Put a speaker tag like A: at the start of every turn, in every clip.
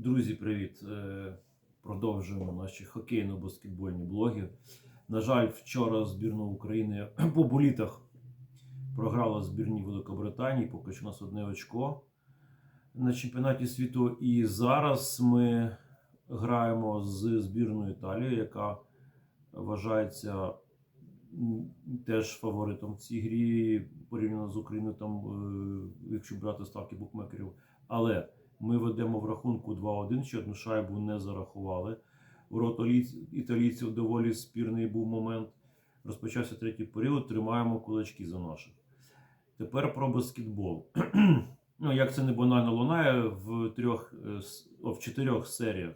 A: Друзі, привіт! Е, Продовжуємо наші хокейно-баскетбольні блоги. На жаль, вчора збірна України по болітах програла збірні Великобританії, поки що у нас одне очко на чемпіонаті світу. І зараз ми граємо з збірною Італії, яка вважається теж фаворитом в цій грі порівняно з Україною, там, е, якщо брати ставки букмекерів. Але ми ведемо в рахунку 2-1, ще одну шайбу не зарахували. Ворот олі- італійців доволі спірний був момент. Розпочався третій період, тримаємо кулачки за наших. Тепер про баскетбол. ну, як це не банально лунає, в, трьох, е, о, в чотирьох серіях,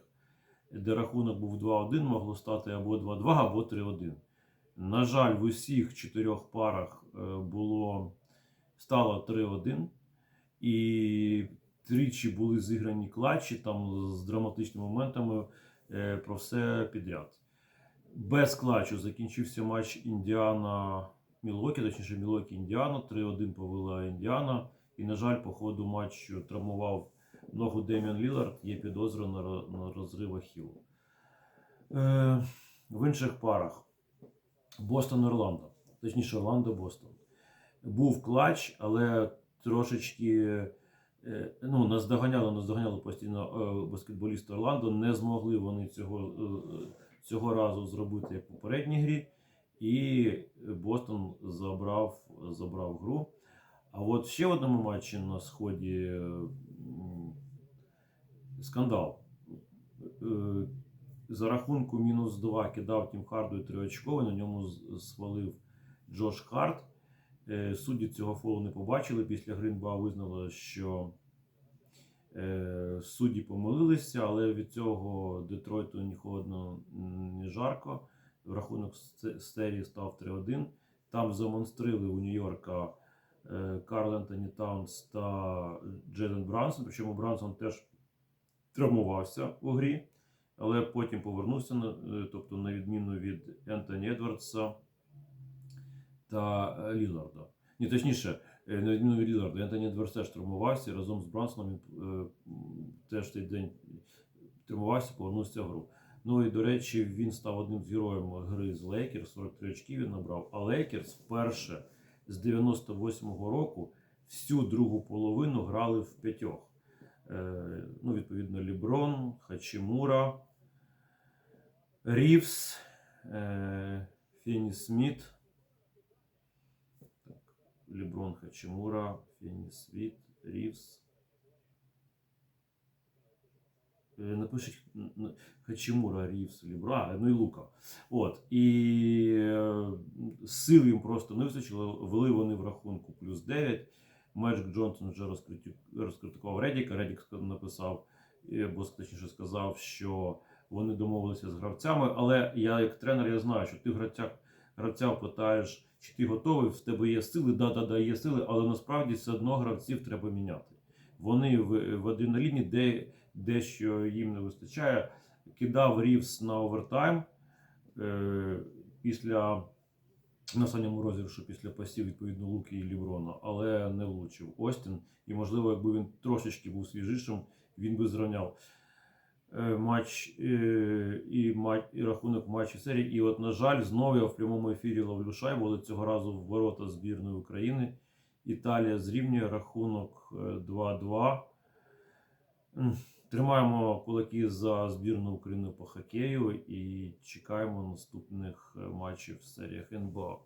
A: де рахунок був 2-1, могло стати або 2-2, або 3-1. На жаль, в усіх чотирьох парах е, було, стало 3-1. І тричі були зіграні клатчі там з драматичними моментами е, про все підряд. Без клатчу закінчився матч Індіана Мілокі, точніше Мілокі Індіана. 3-1 повела Індіана. І, на жаль, по ходу матчу травмував ногу Деміан Лілард, є підозра на, на розрив Ахілу. Е, в інших парах Бостон Орландо, точніше Орландо Бостон. Був клатч, але трошечки ну, наздоганяли, наздоганяли постійно е, баскетболісти Орландо. Не змогли вони цього, е, цього разу зробити як в попередній грі. І Бостон забрав, забрав гру. А от ще в одному матчі на сході е, скандал. Е, За рахунку мінус 2 кидав Тім Харду триочковий, на ньому свалив Джош Харт. Е, Судді цього фолу не побачили. Після Гринба визнали, що е, судді помилилися, але від цього Детройту ні холодно, ні жарко. Рахунок серії став 3-1. Там замонстрили у Нью-Йорка е, Карл Ентоні Таунс та Джейден Брансон. Причому Брансон теж травмувався у грі, але потім повернувся, тобто на відміну від Ентоні Едвардса та е, Ліларда. Ні, точніше, е, на відміну від Ліларда, Ентоні Едвардс теж травмувався разом з Брансоном. Він е, теж той день травмувався, повернувся в гру. Ну і до речі, він став одним з героїв гри з Лейкерс, 43 очки він набрав. А Лейкерс вперше з 98-го року всю другу половину грали в п'ятьох. Ну, відповідно, Ліброн, Хачимура, Рівс, Фіні Сміт. Ліброн, Хачимура, Фіні Сміт, Рівс. Е, Напишіть Хачимура, Рівс, Лібра, ну і Лука. От. І е, сил їм просто не вистачило. Вели вони в рахунку плюс 9. Меджик Джонсон вже розкритикував Редіка. Редік написав, е, або точніше сказав, що вони домовилися з гравцями. Але я, як тренер, я знаю, що ти гравця, гравця питаєш, чи ти готовий, в тебе є сили, да, да, да, є сили, але насправді все одно гравців треба міняти. Вони в, в один на лінії, де дещо їм не вистачає. Кидав Рівс на овертайм е, після на останньому розіграшу після пасів відповідно Луки і Ліброна, але не влучив Остін. І, можливо, якби він трошечки був свіжішим, він би зрівняв матч е, і, матч, і рахунок матчу серії. І от, на жаль, знову я в прямому ефірі ловлю шайбу, але цього разу в ворота збірної України. Італія зрівнює рахунок е, 2-2. Тримаємо кулаки за збірну України по хокею і чекаємо наступних е, матчів в серіях НБА.